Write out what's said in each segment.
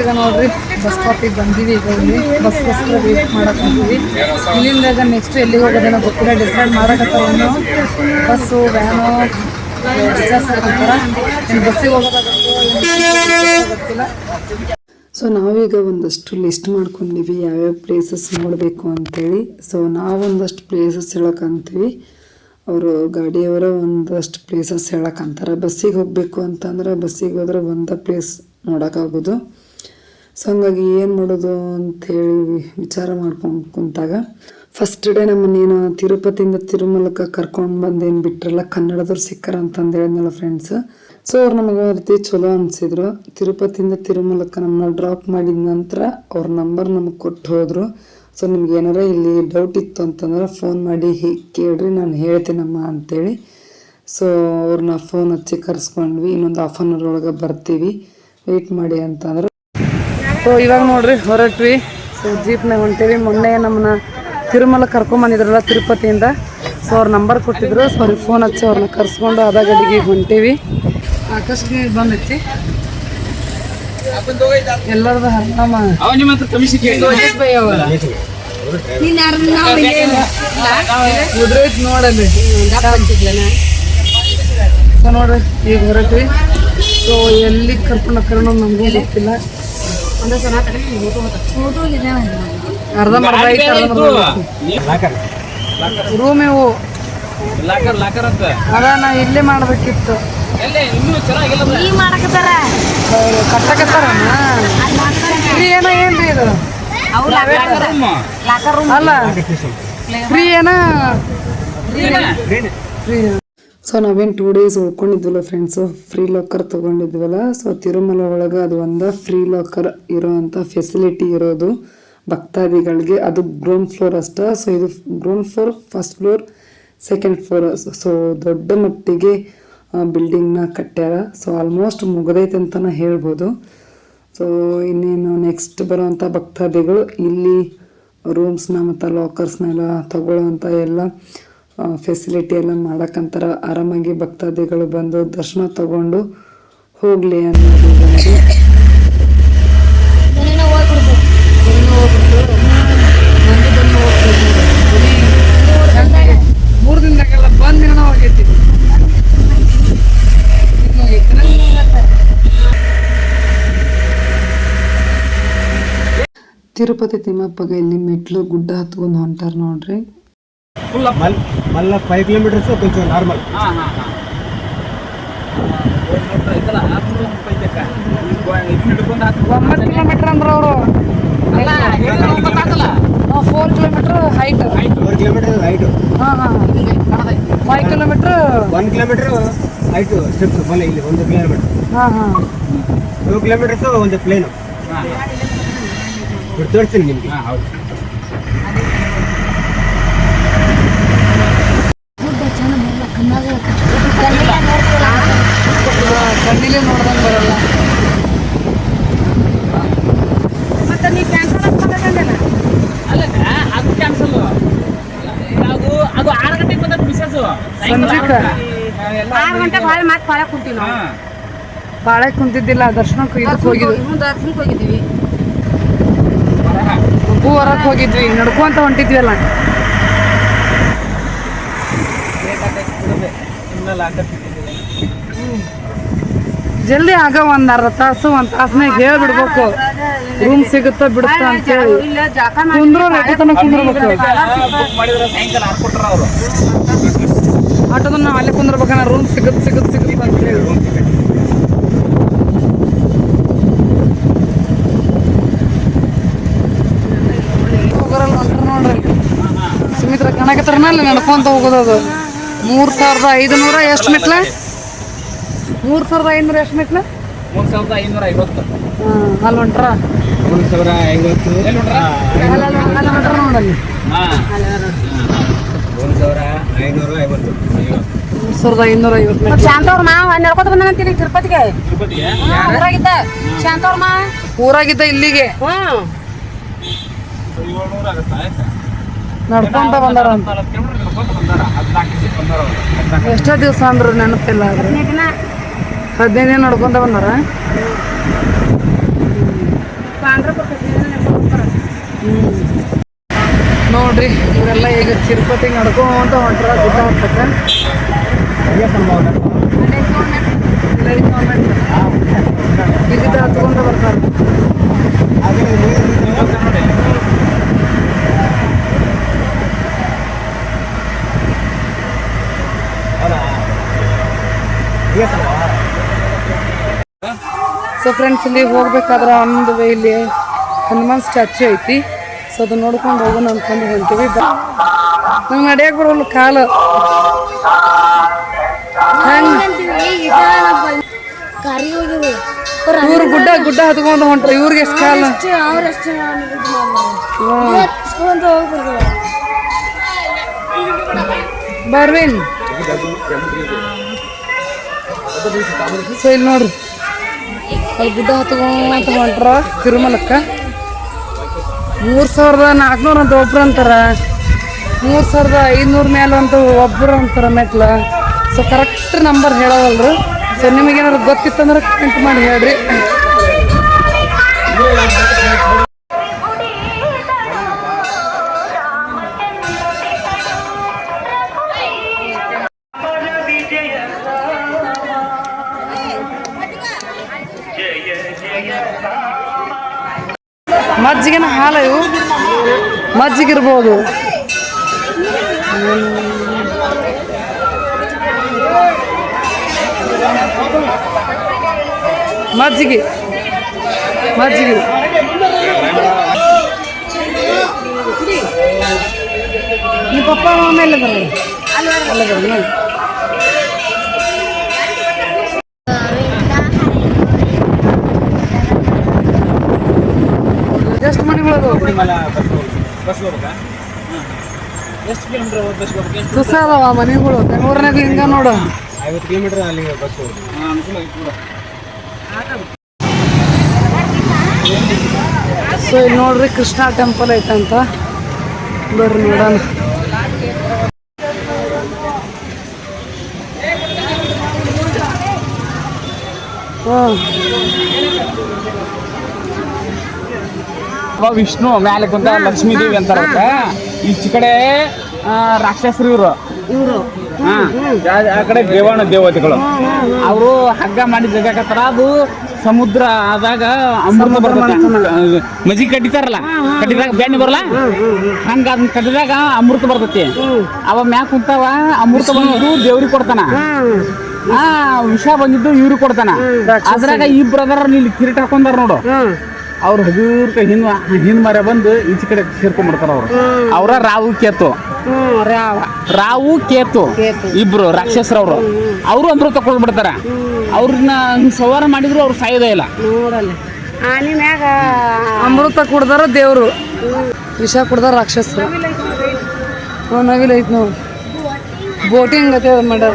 ಈಗ ನೋಡ್ರಿ ಬಸ್ ಸ್ಟಾಪಿಗೆ ಬಂದಿವಿ ಈಗ ಇಲ್ಲಿ. ಬಸ್ಗೋಸ್ಕರ ವೇಟ್ ಮಾಡಕ್ಕಂತೀವಿ ಇಲ್ಲಿಂದ ಈಗ ನೆಕ್ಸ್ಟ್ ಎಲ್ಲಿ ಹೋಗೋದೇನೋ ಗೊತ್ತಿಲ್ಲ ಡಿಸೈಡ್ ಮಾಡಕತ್ತಾರ ಬಸ್ ಬಸ್ಸು ವ್ಯಾನು ಬಸ್ಸಿಗೆ ಗೊತ್ತಿಲ್ಲ. ಸೊ ನಾವೀಗ ಒಂದಷ್ಟು ಲಿಸ್ಟ್ ಮಾಡ್ಕೊಂಡಿವಿ, ಯಾವ್ಯಾವ ಪ್ಲೇಸಸ್ ನೋಡಬೇಕು ಅಂತೇಳಿ. ಸೊ ನಾವೊಂದಷ್ಟು ಪ್ಲೇಸಸ್ ಹೇಳಕ್ಕಂತೀವಿ ಅವರು ಗಾಡಿಯವರ ಒಂದಷ್ಟು ಪ್ಲೇಸಸ್ ಹೇಳಕ್ಕಂತಾರೆ ಬಸ್ಸಿಗೆ ಹೋಗಬೇಕು ಅಂತಂದ್ರೆ ಬಸ್ಸಿಗೆ ಹೋದ್ರೆ ಒಂದು ಪ್ಲೇಸ್ ನೋಡೋಕ್ಕಾಗೋದು ಸೊ ಹಂಗಾಗಿ ಏನು ಮಾಡೋದು ಅಂಥೇಳಿ ವಿಚಾರ ಮಾಡ್ಕೊಂಡು ಕುಂತಾಗ ಫಸ್ಟ್ ಡೇ ನಮ್ಮನ್ನೇನು ತಿರುಪತಿಯಿಂದ ತಿರುಮಲಕ್ಕೆ ಕರ್ಕೊಂಡು ಬಂದೇನು ಬಿಟ್ರಲ್ಲ, ಕನ್ನಡದವ್ರು ಸಿಕ್ಕರ ಅಂತಂದು ಹೇಳಿದ್ನಲ್ಲ ಫ್ರೆಂಡ್ಸ್ ಸೊ ಅವ್ರು ನಮಗೆ ರೀತಿ ಚಲೋ ಅನಿಸಿದ್ರು. ತಿರುಪತಿಯಿಂದ ತಿರುಮಲಕ್ಕೆ ನಮ್ಮನ್ನ ಡ್ರಾಪ್ ಮಾಡಿದ ನಂತರ ಅವ್ರ ನಂಬರ್ ನಮಗೆ ಕೊಟ್ಟು ಹೋದರು. ಸೊ ನಿಮ್ಗೆ ಏನಾರ ಇಲ್ಲಿ ಡೌಟ್ ಇತ್ತು ಅಂತಂದ್ರೆ ಫೋನ್ ಮಾಡಿ ಕೇಳ್ರಿ, ನಾನು ಹೇಳ್ತೀನಮ್ಮ ಅಂತೇಳಿ. ಸೊ ಅವ್ರನ್ನ ಫೋನ್ ಹಚ್ಚಿ ಕರೆಸ್ಕೊಂಡ್ವಿ. ಇನ್ನೊಂದು ಹಾಫ್ ಅನ್ ಅವರ್ ಒಳಗೆ ಬರ್ತೀವಿ. ವೆಯ್ಟ್ ಮಾಡಿ ಅಂತಂದ್ರೆ ಸೊ ಇವಾಗ ನೋಡ್ರಿ ಹೊರಟ್ವಿ. ಸೊ ಜೀಪ್ನಾಗ ಹೊಂಟೇವಿ. ಮೊನ್ನೆ ನಮ್ಮನ್ನ ತಿರುಮಲ ಕರ್ಕೊಂಬಂದಿದ್ರಲ್ಲ ತಿರುಪತಿಯಿಂದ. ಸೊ ಅವ್ರ ನಂಬರ್ ಕೊಟ್ಟಿದ್ರು. ಸೊ ಅವ್ರಿಗೆ ಫೋನ್ ಹಚ್ಚಿ ಅವ್ರನ್ನ ಕರ್ಸ್ಕೊಂಡು ಅದ ಗಡಿಗೆ ಹೊಂಟೇವಿ. ಆಕಾಶ್ಗೆ ಬಂದೈತಿ. ಎಲ್ಲರದ ಹರಿನಾಮ. ನೋಡಲ್ಲಿ. ಸೊ ನೋಡ್ರಿ ಈಗ ಹೊರಟ್ವಿ. ಸೊ ಎಲ್ಲಿ ಕರ್ಕೊಂಡು ಹೋಗ್ತಾರೋ ನಮಗೂ ಗೊತ್ತಿಲ್ಲ. ಅರ್ಧ ಮರ್ಧ ಐತೆ ಅರ್ಧ ಮರ್ಧ ರೂಮ್ ಇವು ಲಾಕರ್. ಲಾಕರ್ ಅಂತ ಅದ ನಾ ಇಲ್ಲೇ ಮಾಡ್ಬೇಕಿತ್ತು. ಎಲ್ಲೇ? ಮಾಡಕತ್ತಾರ? ಕಟ್ಟಕತ್ತಾರ ಫ್ರೀ ಏನೋ ಏನ್ರಿ ಇದು? ಅಲ್ಲ ಫ್ರೀ ಏನ? ಫ್ರೀ ಸೊ ನಾವೇನು ಟೂ ಡೇಸ್ ಉಳ್ಕೊಂಡಿದ್ವಲ್ಲ ಫ್ರೆಂಡ್ಸು ಫ್ರೀ ಲಾಕರ್ ತೊಗೊಂಡಿದ್ವಲ್ಲ ಸೊ ತಿರುಮಲ ಒಳಗೆ ಅದು ಒಂದು ಫ್ರೀ ಲಾಕರ್ ಇರೋವಂಥ ಫೆಸಿಲಿಟಿ ಇರೋದು ಭಕ್ತಾದಿಗಳಿಗೆ. ಅದು ಗ್ರೌಂಡ್ ಫ್ಲೋರ್ ಅಷ್ಟೇ. ಸೊ ಇದು ground floor first floor second floor so ದೊಡ್ಡ ಮಟ್ಟಿಗೆ ಬಿಲ್ಡಿಂಗ್ನ ಕಟ್ಟ್ಯಾರ. ಸೊ ಆಲ್ಮೋಸ್ಟ್ ಮುಗಿದೈತೆ ಅಂತಲೇ ಹೇಳ್ಬೋದು. ಸೊ ಇನ್ನೇನು ನೆಕ್ಸ್ಟ್ ಬರೋವಂಥ ಭಕ್ತಾದಿಗಳು ಇಲ್ಲಿ ರೂಮ್ಸ್ನ ಮತ್ತು ಲಾಕರ್ಸ್ನೆಲ್ಲ ತಗೊಳ್ಳೋವಂಥ ಎಲ್ಲ ಫೆಸಿಲಿಟಿ ಎಲ್ಲ ಮಾಡಕ್ಕಂತಾರ ಆರಾಮಾಗಿ ಭಕ್ತಾದಿಗಳು ಬಂದು ದರ್ಶನ ತಗೊಂಡು ಹೋಗ್ಲಿ ಅನ್ನೋದು. ತಿರುಪತಿ ತಿಮ್ಮಪ್ಪಗೆ ಇಲ್ಲಿ ಮೆಟ್ಲು ಗುಡ್ಡ ಹತ್ಕೊಂಡು ಹೊಂಟಾರ ನೋಡ್ರಿ. మళ్ళీ మళ్ళీ ఫైవ్ కిలోమీటర్స్ కొంచెం నార్మల్ ಹಾಂ ಹಾಂ ಹಾಂ ಐತಲ್ಲ ಆತ್ಮೂರು ಮುಪ್ಪೈ ತಕ್ಕ ಇದು ಹಿಡ್ಕೊಂಡು ಹಾಕ್ಬೇಕು ಒಂಬತ್ತು ಕಿಲೋಮೀಟರ್ ಅಂದ್ರೆ ಅವರು ಅಲ್ಲ ಹೇಳಿದ್ರೆ ಒಂಬತ್ತು ಆಗಲ್ಲ four kilometer height four kilometer height ಹಾಂ ಹಾಂ five kilometer one kilometer height steps మళ్ళీ ಇಲ್ಲಿ ಒಂದು ಕಿಲೋಮೀಟರ್ ಹಾಂ ಹಾಂ ಟೂ ಕಿಲೋಮೀಟರ್ಸ್ ಒಂದು ಪ್ಲೇನ್ ಹಾಂ ఇప్పుడు ತೋರಿಸ್ತೀನಿ ನಿಮಗೆ ಹಾಂ ಹೌದು ಸಂಜೆಕ. ಆರು ಗಂಟೆಗೆ ಹೊಳೆ ಮತ್ತೆ ಹೊಳೆ ಕುಂತೀವಿ ನಾವು. ಹಾಂ. ಬಾಳೆ ಕುಂತಿದ್ದಿಲ್ಲ ದರ್ಶನಕ್ಕೆ ಇದಕ್ಕೆ ಹೋಗಿದ್ವಿ. ದರ್ಶನಕ್ಕೆ ಹೋಗಿದ್ದೀವಿ. ಹೂ ಹೊರಕ್ಕೆ ಹೋಗಿದ್ವಿ. ನಡ್ಕೊಂತ ಹೊಂಟಿದ್ವಿ ಅಲ್ಲ ಜಲ್ದಿ ಆಗ ಒಂದ್ ಅರ್ಧ ತಾಸು ಒಂದ್ ತಾಸ್ನಾಗ ಹೇಳ್ಬಿಡ್ಬೇಕು. ರೂಮ್ ಸಿಗುತ್ತ ಬಿಡುತ್ತ ಅಂತೇಳಿ. ಹೇಳಿ ಕುಂದ್ರು ತನಕ ಕುಂದ್ರಬೇಕು? ಬುಕ್ ಮಾಡಿದ್ರೆ ಸಾಯಂಕಾಲ ಹಾಕ್ಕೊಟ್ರ ಅವರು ಆಟೋದ ನಾವು ಅಲ್ಲೇ ಕುಂದ್ರಬೇಕನ್ನ ರೂಮ್ ಸಿಗುತ್ತೆ ಸಿಗುತ್ ಸಿಗುತ್ತ ಅಂತ ಹೇಳಿ ನೋಡ್ರಿ. ಸುಮಿತ್ರ ಕಣಕತ್ರನಲ್ಲಿ ನಡ್ಕೊಂತ ಹೋಗೋದದು ಮೂರ್ ಸಾವಿರದ ಐದುನೂರ ಎಷ್ಟು ಮೆಟ್ಲ? ಮೂರ್ ಸಾವಿರದ ಐನೂರ ಎಷ್ಟು ಮೆಟ್ಲ? ಮೂರು ಸಾವಿರದ ಐನೂರ ಐವತ್ತು. ಹಾಂ ಅಲ್ಲಿ ಹೊಂಟ್ರ? ಒಂದು ಸಾವಿರ ಐವತ್ತು. ಅಲ್ಲ ಅಲ್ಲ ಅಲ್ಲಿ. ನೋಡಲ್ಲಿ ಹಾಂ. ಒಂದು ಸಾವಿರ ಸಾವಿರದ ಐನೂರ ಐವತ್ತು ಶಾಂತವ್ರ ಮಾ ನಡ್ಕೊತ ಬಂದಂತೀರಿ ತಿರುಪತಿಗೆ? ಊರಾಗಿದ್ದ? ಶಾಂತವ್ರ ಮಾ ಊರಾಗಿದ್ದ ಇಲ್ಲಿಗೆ. ನಡ್ಕೊಂತ ಬಂದಾರ ಎಷ್ಟೋ ದಿವಸ ಅಂದ್ರು ನೆನಪಿಲ್ಲ ಹದಿನೈದು ದಿನ ನಡ್ಕೊಂತ ಬಂದಾರ ಮತ್ತೆ ಹಿಂಗೆ ನಡ್ಕೊಂತ ಹೊಂಟ್ರ ಗುಡ್ಡ ಹತ್ತಕ್ಕೆ ಅದೇ ಸಂಭವ. ಕಿಲೋಮೀಟ್ರ್ ಇಲ್ಲಿಂದ ಹತ್ಕೊಂಡು ಬರ್ತಾರೆ. ಸೊ ಫ್ರೆಂಡ್ಸ್ ಇಲ್ಲಿ ಹೋಗ್ಬೇಕಾದ್ರೆ ಒಂದು ಇಲ್ಲಿ ಹನುಮಾನ್ ಸ್ಟ್ಯಾಚು ಐತಿ. ಸೊ ಅದು ನೋಡ್ಕೊಂಡು ಹೋಗೋಣ ಅನ್ಕೊಂಡು ಹೊಂತೀವಿ ನಂಗೆ ನಡೆಯಕ್ಕೆ ಬರೋಲ್ಲ ಕಾಲು. ಇವ್ರು ಗುಡ್ಡ ಗುಡ್ಡ ಹತ್ಕೊಂಡು ಹೊಂಟ್ರೆ. ಇವ್ರಿಗೆ ಎಷ್ಟು ಕಾಲ? ಬರ್ವೇನ್. ಸೊ, ಇಲ್ಲಿ ನೋಡ್ರಿ. ಅಲ್ಲಿ ಗುಡ್ಡ ಹತ್ಕೊಂತ ಹೊಂಟ್ರ ತಿರುಮಲಕ್ಕ. ಮೂರು ಸಾವಿರದ ನಾಲ್ಕುನೂರ ಅಂತ ಒಬ್ರು ಅಂತಾರ. ಮೂರು ಸಾವಿರದ ಐನೂರು ಮೇಲೆ ಅಂತ ಒಬ್ರು ಅಂತಾರ ಮೆಟ್ಲ. ಸೊ ಕರೆಕ್ಟ್ ನಂಬರ್ ಹೇಳೋವಲ್ರು. ಸೊ ನಿಮಗೇನಾದ್ರು ಗೊತ್ತಿತ್ತಂದ್ರೆ ಕಮೆಂಟ್ ಮಾಡಿ ಹೇಳ್ರಿ. ಮಜ್ಜಿಗೆನ ಹಾಲ ಇವು? ಮಜ್ಜಿಗೆ ಇರ್ಬೋದು ಮಜ್ಜಿಗೆ ಮಜ್ಜಿಗೆ ನಿಮ್ಮ ಪಪ್ಪ ಆಮೇಲೆ ಬರಲ್ಲ ಅಲ್ಲ ಬರಲ್ಲ ಎಷ್ಟು ಮನೆಗಳು ಬಸ್ ಹೋಗ್ಬೇಕಾ ಎಷ್ಟು ಕಿಲೋಮೀಟರ್ ಬಸ್ ಹೋಗ್ಬೇಕು ತುಸ ಅದಾವ ಮನೆಗಳು. ಬೆಂಗಳೂರಿನಾಗ ಹಿಂಗ ನೋಡು? ಐವತ್ತು ಕಿಲೋಮೀಟರ್ ಅಲ್ಲಿ ಬಸ್ ಹೋಗುದು. ಅನುಕೂಲ ಐತಿ ಕೂಡ ಸೊ ಇಲ್ಲಿ ನೋಡ್ರಿ ಕೃಷ್ಣ ಟೆಂಪಲ್ ಐತಂತ ಬರ್ರಿ ನೋಡೋಣ. ಹಾಂ. ಅವ ವಿಷ್ಣು ಮ್ಯಾಲೆ ಕುಂತ ಲಕ್ಷ್ಮೀ ದೇವಿ ಅಂತಾರ ಈಚ ಕಡೆ ರಾಕ್ಷಸರು ಇವರು. ಇವರು. ಹಾ. ಆ- ಕಡೆ ದೇವಾಣ ದೇವತೆಗಳು. ಅವರು ಹಗ್ಗ ಮಾಡಿ ಜಗಾಕತ್ತಾರ ಅದು ಸಮುದ್ರ ಆದಾಗ ಅಮೃತ ಬರ್ತದೆ. ಮಜಿ ಕಟ್ಟಿತಾರಲ್ಲ? ಕಟ್ಟಿದಾಗ ಬೆಣ್ಣೆ ಬರಲ್ಲ? ಹಂಗ ಅದನ್ನ ಕಟ್ಟಿದಾಗ ಅಮೃತ ಬರ್ತೈತಿ. ಅವ ಮ್ಯಾಗ ಕುಂತಾವ ಅಮೃತ ಬಂದಿದ್ದು ದೇವ್ರಿಗೆ ಕೊಡ್ತಾನ. ಆ ವಿಷ ಬಂದಿದ್ದು ಇವ್ರಿಗೆ ಕೊಡ್ತಾನ. ಅದ್ರಾಗ ಈ ಬ್ರದರ್ ಇಲ್ಲಿ ಕಿರೀಟ ಹಾಕೊಂಡಾರ ನೋಡು. ಅವ್ರು ಹಗೂರ್ಕ ಹಿಂದ್ ಹಿಂದ್ ಮರ ಬಂದು ಈಚೆ ಕಡೆ ಸೇರ್ಕೊಂಡ್ಬಿಡ್ತಾರ ಅವ್ರು. ಅವರ ರಾವು ಕೇತು. ರಾವ. ಕೇತು. ಇಬ್ರು ರಾಕ್ಷಸರವ್ರು ಅವರು. ಅಮೃತ ತಕೊಂಡ್ಬಿಡ್ತಾರ ಅವ್ರನ್ನ ಸವಾರ ಮಾಡಿದ್ರು ಅವ್ರು ಸಾಯೋದೇ ಇಲ್ಲ. ಮ್ಯಾಗ ಅಮೃತ ಕುಡ್ದಾರ ದೇವರು. ವಿಷ ಕುಡ್ದಾರ ರಾಕ್ಷಸರು. ನವಿಲ್ ಐತ್ ನೋಡಿ ಬೋಟಿಂಗ್ ಅದೇ ಮಾಡ್ಯಾರ.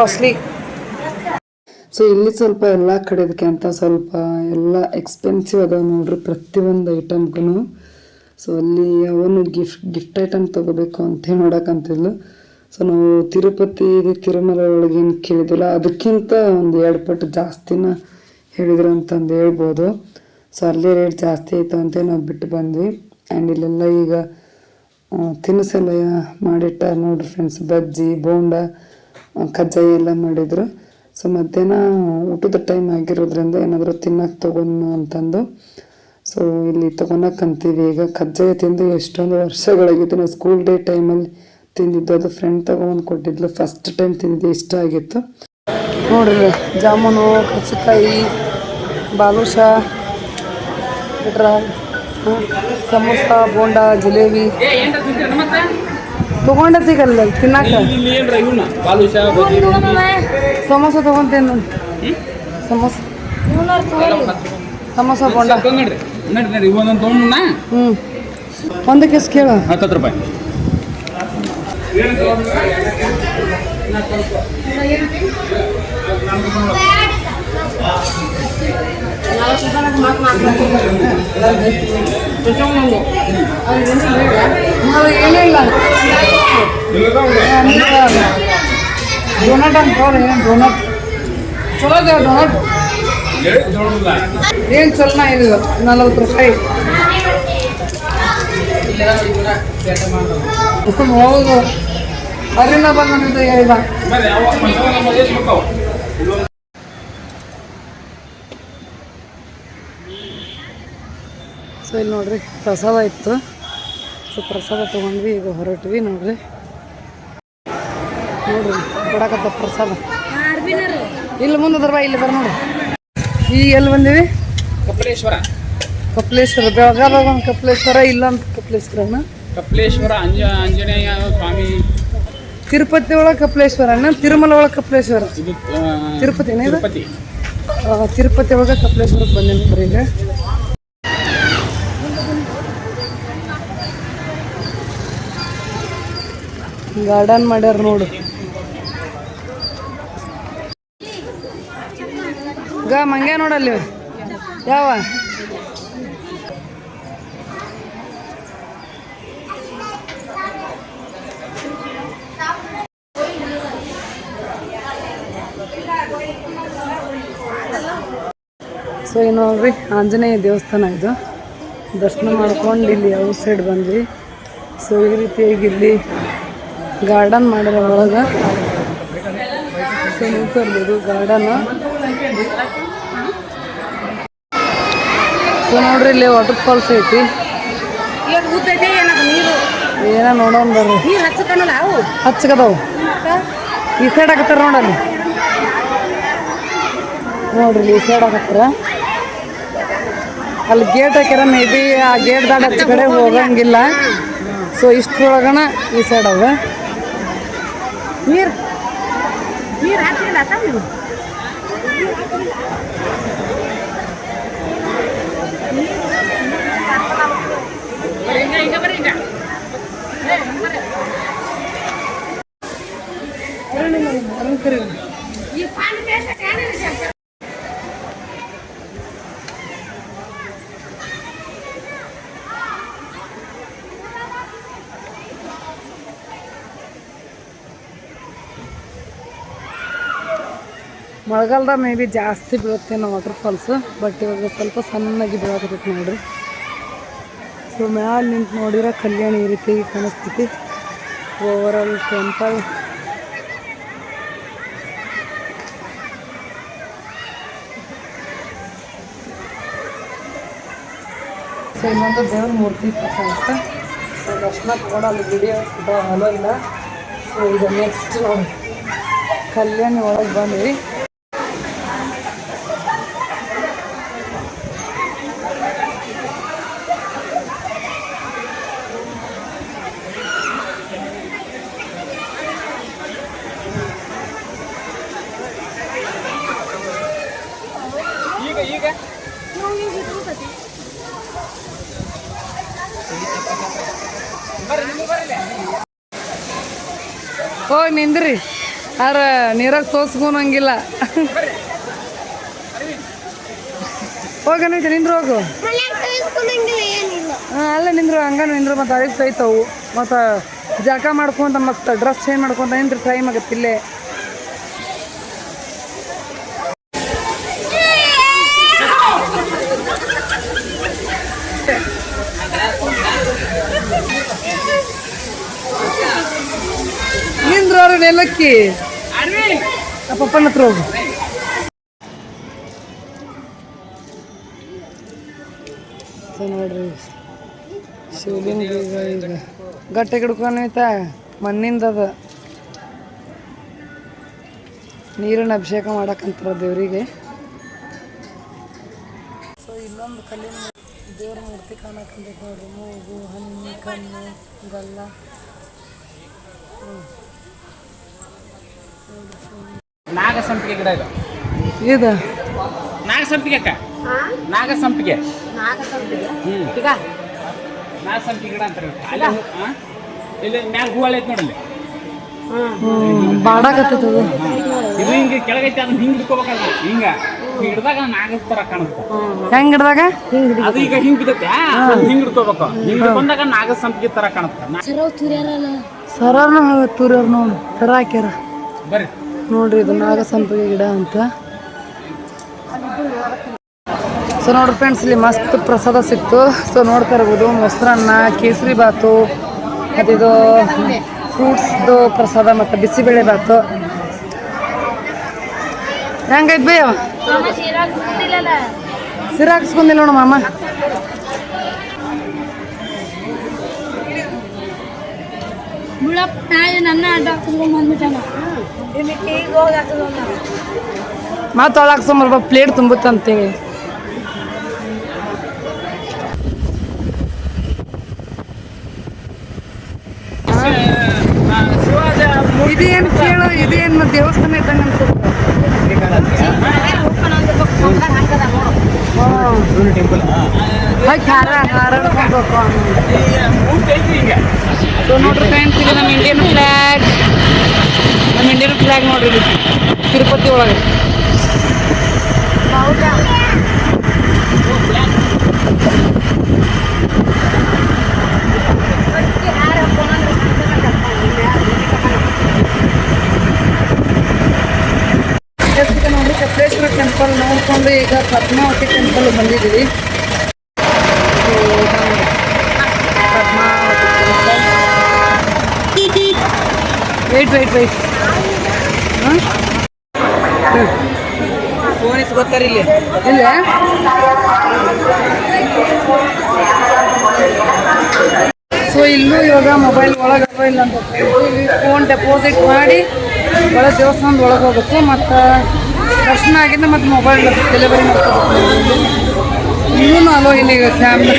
ಕಾಸ್ಟ್ಲಿ ಸೊ ಇಲ್ಲಿ ಸ್ವಲ್ಪ ಎಲ್ಲ ಕಡೆದಕ್ಕೆ ಅಂತ ಸ್ವಲ್ಪ ಎಲ್ಲ ಎಕ್ಸ್ಪೆನ್ಸಿವ್ ಅದಾವ ನೋಡ್ರಿ ಪ್ರತಿಯೊಂದು ಐಟಮ್ಗೂ ಸೊ ಅಲ್ಲಿ ಅವನು ಗಿಫ್ಟ್ ಗಿಫ್ಟ್ ಐಟಮ್ ತೊಗೋಬೇಕು ಅಂತ ನೋಡಕ್ಕಂತಿದ್ಲು ಸೊ ನಾವು ತಿರುಪತಿ ತಿರುಮಲ ಒಳಗೆ ಏನು ಕೇಳಿದ್ವಲ್ಲ, ಅದಕ್ಕಿಂತ ಒಂದು ಎರಡು ಪಟ್ಟು ಜಾಸ್ತಿನ ಹೇಳಿದ್ರು ಅಂತಂದು ಹೇಳ್ಬೋದು. ಸೊ ಅಲ್ಲಿ ರೇಟ್ ಜಾಸ್ತಿ ಆಯಿತು ಅಂತ ನಾವು ಬಿಟ್ಟು ಬಂದ್ವಿ. ಆ್ಯಂಡ್ ಇಲ್ಲೆಲ್ಲ ಈಗ ತಿನಿಸೆಲ್ಲ ಮಾಡಿಟ್ಟ ನೋಡ್ರಿ ಫ್ರೆಂಡ್ಸ್ ಬಜ್ಜಿ, ಬೋಂಡ ಕಜ್ಜಾಯ ಎಲ್ಲ ಮಾಡಿದ್ರು. ಸೊ ಮಧ್ಯಾಹ್ನ ಊಟದ ಟೈಮ್ ಆಗಿರೋದ್ರಿಂದ ಏನಾದರೂ ತಿನ್ನಕ್ಕೆ ತೊಗೊಂಡು ಅಂತಂದು. ಸೊ ಇಲ್ಲಿ ತೊಗೊಳಕ್ಕಂತೀವಿ ಈಗ ಕಜ್ಜಾಯ ತಿಂದು ಎಷ್ಟೊಂದು ವರ್ಷಗಳಾಗಿತ್ತು. ನಾವು ಸ್ಕೂಲ್ ಡೇ ಟೈಮಲ್ಲಿ ತಿಂದಿದ್ದು. ಅದು ಫ್ರೆಂಡ್ ತೊಗೊಂಡು ಕೊಟ್ಟಿದ್ಲು. ಫಸ್ಟ್ ಟೈಮ್ ತಿಂದಿದ್ದು. ಇಷ್ಟ ಆಗಿತ್ತು. ನೋಡ್ರಿ, ಜಾಮೂನು ಕಸಕಾಯಿ ಬಾಲುಷ ಸಮೋಸ, ಬೋಂಡ, ಜಿಲೇಬಿ. ತಗೊಂಡತ್ತೀಗಲ್ಲ ತಿನ್ನಾಕ ಸಮೋಸ ತಗೊಂತೇನೆ ನೋಡಿ ಸಮೋಸ. ತಗೊಂತೇನು ಸಮೋಸ ತೊಗೊಂಡ. ಹ್ಞೂ ಒಂದಕ್ಕೆ ಎಷ್ಟು ಕೇಳ. ಹತ್ತತ್ತು ರೂಪಾಯಿ. ಅದು ಏನೂ ಇಲ್ಲ ಡೊನಟ್ ಅಂತ ತೋರಿ ಏನು ಡೊನಟ್ ಚಲೋ ಅದ ಡೊನಟ್ ಏನು ಚಲನ ಇದು ನಲವತ್ತು ರೂಪಾಯಿ ಹೌದು ಅದರಿಂದ ಬಂದ ಸೊ ಇಲ್ಲಿ ನೋಡ್ರಿ ಪ್ರಸಾದ ಇತ್ತು. ಸೊ ಪ್ರಸಾದ ತೊಗೊಂಡ್ವಿ ಈಗ ಹೊರಟ್ವಿ ನೋಡ್ರಿ. ನೋಡ್ರಿ ಕೊಡಕತ್ತ ಪ್ರಸಾದ. ಇಲ್ಲಿ ಮುಂದೆ ಬಾ ಇಲ್ಲಿ ಬರ ನೋಡ್ರಿ ಈಗ ಎಲ್ಲಿ ಬಂದೀವಿ? ಕಪಿಲೇಶ್ವರ. ಕಪಿಲೇಶ್ವರ ಬೆಳಗಾದಾಗ ಒಂದು ಕಪಿಲೇಶ್ವರ ಇಲ್ಲ ಅಂತ ಕಪಿಲೇಶ್ವರನ. ಕಪಿಲೇಶ್ವರ ಅಂಜ ಆಂಜನೇಯ ಸ್ವಾಮಿ. ತಿರುಪತಿ ಒಳಗೆ ಕಪಿಲೇಶ್ವರನ ತಿರುಮಲ ಒಳಗೆ ಕಪಿಲೇಶ್ವರ. ಇದು ತಿರುಪತಿ. ತಿರುಪತಿ ಒಳಗೆ ಕಪಿಲೇಶ್ವರಕ್ಕೆ ಬಂದೇನಿ ಈಗ. ಗಾರ್ಡನ್ ಮಾಡ್ಯಾರ ನೋಡು. ಗ, ಮಂಗ್ಯ ನೋಡಲ್ಲಿ. ಯಾವ? ಸೊ ಏನು ನೋಡ್ರಿ, ಆಂಜನೇಯ ದೇವಸ್ಥಾನ ಇದು. ದರ್ಶನ ಮಾಡ್ಕೊಂಡು ಇಲ್ಲಿ ಔಟ್ ಸೈಡ್ ಬಂದ್ವಿ. ಸೊ ಈ ರೀತಿಯಾಗಿ ಇಲ್ಲಿ ಗಾರ್ಡನ್ ಮಾಡಿರೋ ಒಳಗೆ. ಗಾರ್ಡನ್. ಸೊ ನೋಡ್ರಿ ಇಲ್ಲಿ ವಾಟರ್ ಫಾಲ್ಸ್ ಐತಿ. ಏನ ನೋಡೋಣ ಬರ್ರಿ. ಹಚ್ಚಕದವು ಈ ಸೈಡ್ ಆಗತ್ತಾರ ನೋಡಲ್ಲಿ ನೋಡ್ರಿ ಈ ಸೈಡ್ ಆಗತ್ತಾರ. ಅಲ್ಲಿ ಗೇಟ್ ಹಾಕ್ಯಾರ ಮೇ ಬಿ ಆ ಗೇಟ್ ದಾಡ ಕಡೆ ಹೋಗಂಗಿಲ್ಲ. ಸೊ ಇಷ್ಟರೊಳಗನ ಈ ಸೈಡ್ ಅವ. Mir. Mir, akhirnya datang dulu. ಮಳೆಗಾಲದಾಗ ಮೇ ಬಿ ಜಾಸ್ತಿ ಬೀಳುತ್ತೇನೋ ವಾಟರ್ ಫಾಲ್ಸ್ ಬಟ್ ಇವಾಗ ಸ್ವಲ್ಪ ಸಣ್ಣಗೆ ಬೀಳಕತ್ತೈತಿ ನೋಡ್ರಿ. ಸೊ ಮ್ಯಾಲ ನಿಂತು ನೋಡಿದ್ರೆ ಕಲ್ಯಾಣ ಈ ರೀತಿ ಕಾಣಿಸ್ತೈತಿ. ಓವರ್ ಟೆಂಪಲ್ ಸೊ ಇನ್ನೊಂದು ದೇವ್ರ ಮೂರ್ತಿ ಕಾಣಿಸ್ತಾ. ಸೊ ದರ್ಶನ ತಗೊಂಡು ಅಲ್ಲಿ ವಿಡಿಯೋ ಹಲೋ ಇಲ್ಲ ಸೊ ಇದು ನೆಕ್ಸ್ಟ್ ಕಲ್ಯಾಣಿ ಒಳಗೆ ಬಂದ್ವಿ ಈಗ ಈಗ ಹೋಗಿ ನಿಂದ್ರಿ ಆರ ನೀರಾಗ ತೋರ್ಸ್ಕೊಳಂಗಿಲ್ಲ ಹೋಗನೈತೆ ನಿಂದ್ರು ಹೋಗು. ಅಲ್ಲ ನಿಂದ್ರು ಹಂಗ ನಿಂದ್ರು, ಮತ್ತೆ ಅದಕ್ಕೆ ತೈತವು ಮತ್ತು ಜಳಕ ಮಾಡ್ಕೊಂತ ಮತ್ತು ಡ್ರೆಸ್ ಚೇಂಜ್ ಮಾಡ್ಕೊಂತ ನಿಂದ್ರೆ ಟೈಮ್ ಆಗತ್ತೆ ಇಲ್ಲೇ. ನಿಂದ್ರು ಅವ್ರ ನೆಲಕ್ಕಿ. ಪಪ್ಪನ ಹತ್ರ ಹೋಗು. ಸೊ ನೋಡ್ರಿ. ಶಿವಲಿಂಗ ಈಗ ಈಗ ಗಟ್ಟೆ ಗಿಡ್ಕೊಂಡೈತ ಮಣ್ಣಿಂದ ಅದ. ನೀರಿನ ಅಭಿಷೇಕ ಮಾಡಕ್ಕಂತಾರ ದೇವರಿಗೆ. ಸೊ ಇಲ್ಲೊಂದು ಕಲ್ಲಿನ ದೇವ್ರ ಮೂರ್ತಿ ಕಾಣಕ್ಕಂತೈತೆ ನೋಡ್ರಿ. ಮೂಗು ಹಣ್ಣು ಕಣ್ಣು ಗಲ್ಲ. ನಾಗಸಂಪಿಗೆ ಗಿಡ ಇದು. ಇದು? ನಾಗಸಂಪಿಗೆ ಅಕ್ಕ. ನಾಗಸಂಪಿಗೆ. ಹ್ಮ್. ನಾಗಸಂಪಿಗೆ ಗಿಡ ಅಂತಾರೆ. ಅಲ್ಲಿ? ಇಲ್ಲಿ ಮ್ಯಾಗ ಹೂ ಐತೆ ನೋಡಲ್ಲಿ ಬಾಡಾಕತ್ತೈತೆ ಅದು. ಇದು ಹಿಂಗೆ ಕೆಳಗೈತೆ ಅದನ್ನ ಹಿಂಗೆ ಹಿಡ್ಕೋಬೇಕಲ್ಲ. ಹಿಂಗ. ಹಿಡ್ದಾಗ ನಾಗದ ತರ ಕಾಣುತ್ತೆ. ಹೆಂಗ್ ಹಿಡ್ದಾಗ? ಅದು ಈಗ ಹಿಂಗ್ ಬಿದ್ದೈತೆ. ಹಿಂಗ್ ಹಿಡ್ಕೋಬೇಕು. ಹಿಂಗ್ ಹಿಡ್ಕೊಂಡಾಗ ನಾಗದ ಸಂಪಿಗೆ ತರ ಕಾಣುತ್ತೆ. ನಾ- ಸರನ ತೂರ್ಯಾರ ನೋಡಿ. ಸರ ಹಾಕ್ಯಾರ. ಬರ್ರಿ. ನೋಡ್ರಿ ಇದು ನಾಗಸಂಪಿಗೆ ಗಿಡ ಅಂತ. ಸೊ ನೋಡ್ರಿ ಫ್ರೆಂಡ್ಸ್ ಇಲ್ಲಿ ಮಸ್ತ್ ಪ್ರಸಾದ ಸಿಕ್ತು. ಸೊ ನೋಡ್ತಾ ಇರ್ಬೋದು ಮೊಸರನ್ನ, ಕೇಸರಿ ಬಾತು ಮತ್ತಿದು ಫ್ರೂಟ್ಸ್ದು ಪ್ರಸಾದ ಮತ್ತು ಬಿಸಿಬೇಳೆ ಬಾತು. ಹೆಂಗೈತ್ ಬೇ ಅವ ಸಿರಾ ನೋಡು ಮಾಮ. ನನ್ನ ಅಡ್ಡ ಹಾಕಿಸ್ಕೊಂಡ್ ಮತ್ತೆ ಒಳಗೆ ಸುಮಾರು ಪ್ಲೇಟ್ ತುಂಬುತ್ತಂತೀನಿ ಇದೇನು ಕೇಳು ಇದೇನು ದೇವಸ್ಥಾನ ಇದ್ದಂಗೆ ಅನ್ಸುತ್ತೆ ಸೊ ನೋಡ್ರಿ ಫ್ರೆಂಡ್ಸ್ ಇದು ನಮ್ಮ ಇಂಡಿಯನ್ ಫ್ಲ್ಯಾಗ್ ನಮ್ಮ ಇಂಡಿಯನ್ ಫ್ಲ್ಯಾಗ್ ನೋಡ್ರಿ ತಿರುಪತಿ ಒಳಗೆ ಈಗ ನೋಡಿ ಕಪಿಲೇಶ್ವರ ಟೆಂಪಲ್ ನೋಡ್ಕೊಂಡು ಈಗ ಪದ್ಮಾವತಿ ಟೆಂಪಲ್ ಬಂದಿದ್ದೀವಿ. Wait wait wait phone wait wait wait ಫೋನಿಸ್ ಗೊತ್ತಾರ ಇಲ್ಲಿ. ಇಲ್ಲ ಸೊ ಇಲ್ಲೂ ಇವಾಗ ಮೊಬೈಲ್ ಒಳಗೆ ಅಥವಾ ಇಲ್ಲ ಅಂತ ಫೋನ್ ಡೆಪಾಸಿಟ್ ಮಾಡಿ ಒಳಗೆ ದೇವಸ್ಥಾನದ ಒಳಗೆ ಹೋಗುತ್ತೆ. ಮತ್ತು ದರ್ಶನ ಆಗಿದ್ದ ಮತ್ತು ಮೊಬೈಲ್ ಡೆಲಿವರಿ ಇನ್ನೂ ಅಲೋ ಇಲ್ಲಿ ಫ್ಯಾಮ್ಲಿ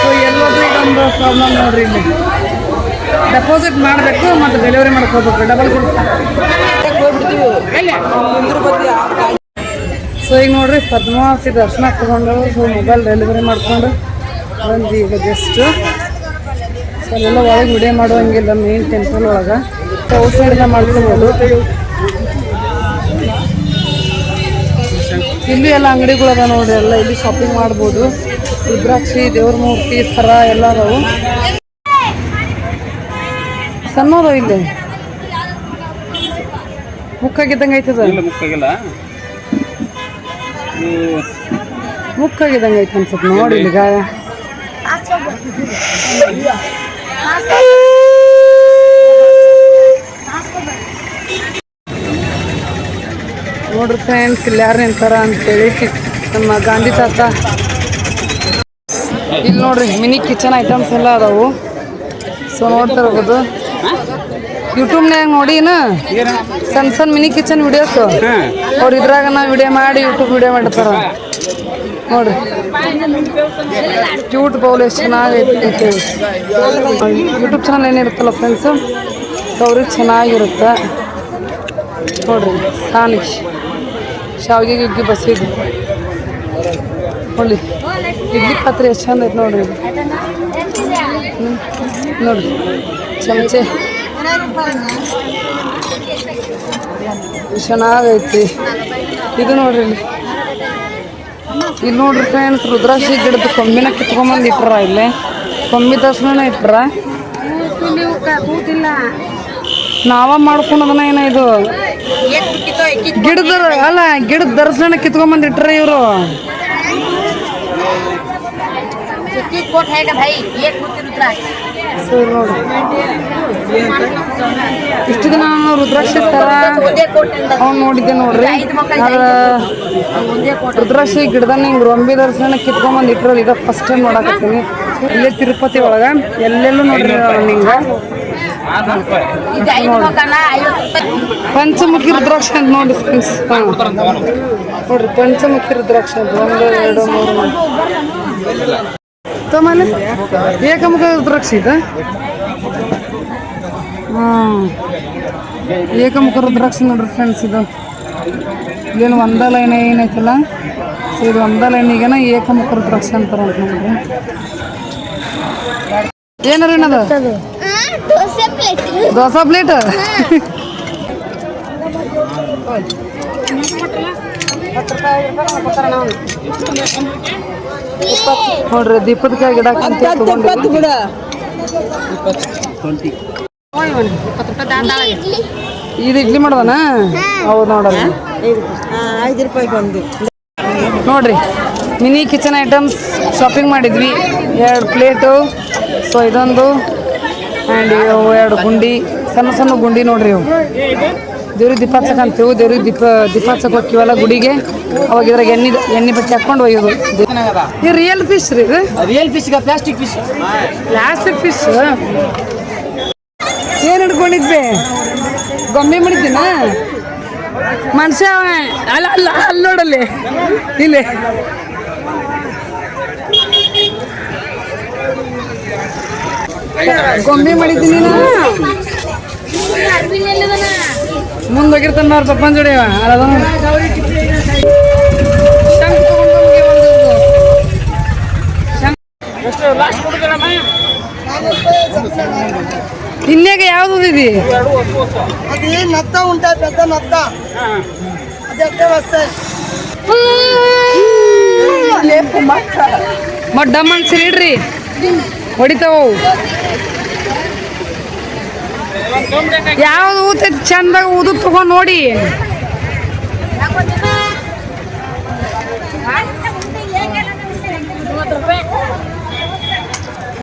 ಸೊ ಎಲ್ಲೋದ್ರೂ ಒಂದು ಪ್ರಾಬ್ಲಮ್ ನೋಡ್ರಿ ಇಲ್ಲಿ. ಡೆಪಾಸಿಟ್ ಮಾಡಬೇಕು ಮತ್ತು ಡೆಲಿವರಿ ಮಾಡ್ಕೋಬೇಕು. ಡಬಲ್ ಸೊ ಈಗ ನೋಡ್ರಿ ಪದ್ಮಾವತಿ ದರ್ಶನ ತಗೊಂಡು ಸೊ ಮೊಬೈಲ್ ಡೆಲಿವರಿ ಮಾಡ್ಕೊಂಡು ಬಂದು ಈಗ ಜಸ್ಟ್ ಸೊ ಅಲ್ಲೆಲ್ಲ ಒಳಗೆ ವಿಡಿಯೋ ಮಾಡುವಂಗಿಲ್ಲ ಮೇನ್ ಟೆಂಪಲ್ ಒಳಗೆ. ಔಟ್ ಸೈಡಿಂದ ಮಾಡ್ಕೋಬೋದು ಇಲ್ಲಿ ಎಲ್ಲ ಅಂಗಡಿಗಳು ಅದ ನೋಡ್ರಿ ಎಲ್ಲ ಇಲ್ಲಿ ಶಾಪಿಂಗ್ ಮಾಡ್ಬೋದು. ರುದ್ರಾಕ್ಷಿ ದೇವ್ರ ಮೂರ್ತಿ ಸರ ಎಲ್ಲ ಅದಾವು. ಸಣ್ಣದು ಇಲ್ಲಿ? ಮುಕ್ಕಾಗಿದ್ದಂಗೆ ಐತದ ಮುಕ್ಕಾಗಿದ್ದಂಗೆ ಐತೆ ಅನ್ಸುತ್ತೆ ನೋಡಿ ಇಲ್ಲಿ. ಗಾಯ ನೋಡ್ರಿ ಫ್ರೆಂಡ್ಸ್ ಇಲ್ಲಿ ಯಾರು ನಿಂತಾರ ಅಂತೇಳಿ. ನಮ್ಮ ಗಾಂಧಿ ತಾತ. ಇಲ್ಲಿ ನೋಡ್ರಿ ಮಿನಿ ಕಿಚನ್ ಐಟಮ್ಸ್ ಎಲ್ಲ ಅದಾವು. ಸೊ ನೋಡ್ತಾ ಇರ್ಬೋದು ಯೂಟ್ಯೂಬ್ನಾಗ ಏನು ಸಣ್ಣ ಸಣ್ಣ ಮಿನಿ ಕಿಚನ್ ವಿಡಿಯೋಸ್ ಅವ್ರು ಇದ್ರಾಗ ನಾವು ವಿಡಿಯೋ ಮಾಡಿ ಯೂಟ್ಯೂಬ್ ವಿಡಿಯೋ ಮಾಡ್ತಾರ. ನೋಡ್ರಿ. ಕ್ಯೂಟ್ ಬೌಲ್ ಎಷ್ಟು ಚೆನ್ನಾಗೈತೆ ಯೂಟ್ಯೂಬ್ ಚಾನಲ್ ಏನಿರುತ್ತಲ್ಲ ಫ್ರೆಂಡ್ಸು ಅವ್ರಿಗೆ ಚೆನ್ನಾಗಿರುತ್ತೆ. ನೋಡ್ರಿ, ಸಾನಿಶ್. ಶಾವಿಗೆ ಇಡ್ಲಿ ಬಸ್ಸಿದ್ದು ನೋಡಿ ಇಡ್ಲಿ ಪಾತ್ರೆ ಎಷ್ಟು ಚಂದ ಐತೆ ನೋಡ್ರಿ. ನೋಡ್ರಿ. ಚಮಚೆ. ಚೆನ್ನಾಗೈತಿ. ಇದು ನೋಡ್ರಿ ಇಲ್ಲಿ. ಇಲ್ಲಿ ನೋಡ್ರಿ ಫ್ರೆಂಡ್ಸ್ ರುದ್ರಾಕ್ಷಿ ಗಿಡದ ಕೊಂಬಿನ ಕಿತ್ಕೊಂಬಂದು ಇಟ್ರ ಇಲ್ಲಿ. ಕೊಂಬಿ ದರ್ಶನ ಇಟ್ರ. ನಾವ ಮಾಡ್ಕೊಂಡದನ ಏನ ಇದು? ಗಿಡದ ಅಲ್ಲ ಗಿಡದ ದರ್ಶನ ಕಿತ್ಕೊಂಡ್ ಇಟ್ರ ಇವರು ಇಷ್ಟು ದಿನ ನಾನು ರುದ್ರಾಕ್ಷ ತರ ಅವ್ನು ನೋಡಿದ್ದೆ ನೋಡ್ರಿ. ರುದ್ರಾಕ್ಷ ರುದ್ರಾಕ್ಷಿ ಗಿಡದ ಹಿಂಗೆ ರೊಂಬಿ ದರ್ಶನ ಕಿತ್ಕೊಂಡ್ ಬಂದಿಟ್ರಲ್ಲ ಈಗ ಫಸ್ಟ್ ಟೈಮ್ ನೋಡಕತ್ತೀನಿ. ಇಲ್ಲೇ ತಿರುಪತಿ ಒಳಗ ಎಲ್ಲೆಲ್ಲೂ ನೋಡ್ರಿ ಹಿಂಗ ಪಂಚಮುಖಿ ರುದ್ರಾಕ್ಷ ಅಂತ ನೋಡಿ ಫ್ರೆಂಡ್ಸ್ ನೋಡ್ರಿ ಪಂಚಮುಖಿ ರುದ್ರಾಕ್ಷ ಅಂತ. ಒಂದು, ಎರಡು, ಮೂರು. ತಮ್ಮಲ್ಲಿ? ಏಕಮುಖ ರುದ್ರಾಕ್ಷಿ ಇದೆ? ಹಾಂ. ಏಕಮುಖ ರುದ್ರಾಕ್ಷಿ ನೋಡ್ರಿ ಫ್ರೆಂಡ್ಸ್ ಇದು. ಏನು ಒಂದ ಲೈನ್ ಏನೈತಲ್ಲ? ಸೊ ಇದು ಒಂದ ಲೈನಿಗೆನ ಏಕಮುಖ ರುದ್ರಾಕ್ಷಿ ಅಂತಾರ ಅಂತ ನೋಡ್ರಿ. ಏನಾರ ಏನದ? ದೋಸೆ ಪ್ಲೇಟ್ ದೋಸಾ ಪ್ಲೇಟ್ ನೋಡ್ರಿ ದೀಪದ ಕೈ ಗಿಡ ಇದು ಇಡ್ಲಿ ಮಾಡೋದನ? ಹೌದು ನೋಡೋಣ. ಐದು ರೂಪಾಯಿ. ಬಂದು. ನೋಡ್ರಿ ಮಿನಿ ಕಿಚನ್ ಐಟಮ್ಸ್ ಶಾಪಿಂಗ್ ಮಾಡಿದ್ವಿ. ಎರಡು ಪ್ಲೇಟು ಸೊ ಇದೊಂದು ಆ್ಯಂಡ್ ಇವು ಎರಡು ಗುಂಡಿ ಸಣ್ಣ ಸಣ್ಣ ಗುಂಡಿ ನೋಡ್ರಿ ಇವು ದೇವ್ರಿಗೆ ದೀಪ ಅಂತೀವಿ ದೇವ್ರಿಗೆ ದೀಪ ದೀಪ ಹೋಗ್ತೀವಲ್ಲ ಗುಡಿಗೆ. ಅವಾಗ ಇದ್ರಾಗ ಎಣ್ಣೆ ಎಣ್ಣೆ ಬಚ್ಚಿ ಹಾಕೊಂಡು ಒಯ್ಯೋದು. ಈ ರಿಯಲ್ ಫಿಶ್ ರೀ ಇದು. Real fish plastic fish plastic fish ಏನು ಹಿಡ್ಕೊಂಡಿದ್ವಿ ಗೊಂಬೆ ಮಾಡಿದ್ದೀನ? ಮನುಷ್ಯ. ಅಲ್ಲ ಅಲ್ಲ ಅಲ್ಲಿ ನೋಡಲ್ಲಿ. ಇಲ್ಲಿ. ಗೊಂಬೆ ಮಾಡಿದ್ದೀನಿ ಮುಂದೋಗಿರ್ತಾನ ಅವ್ರ ಪಪ್ಪನ್ ಜೋಡಿ ಇನ್ನೇಗ ಹಿನ್ನೆಗೆ ಯಾವ್ದು ಇದೆ? ಅದೇ ನತ್ತ ಉಂಟ ಪೆದ್ದ ನತ್ತ? ಅದಕ್ಕೆ ವಸ್ತೆ ಮಡ್ಡಮ್ಮನ್ ಇಡ್ರಿ ಹೊಡಿತಾವು ಯಾವ್ದು ಊತೈತಿ ಚಂದಾಗ ಊದು ತಗೊಂಡ್ ನೋಡಿ.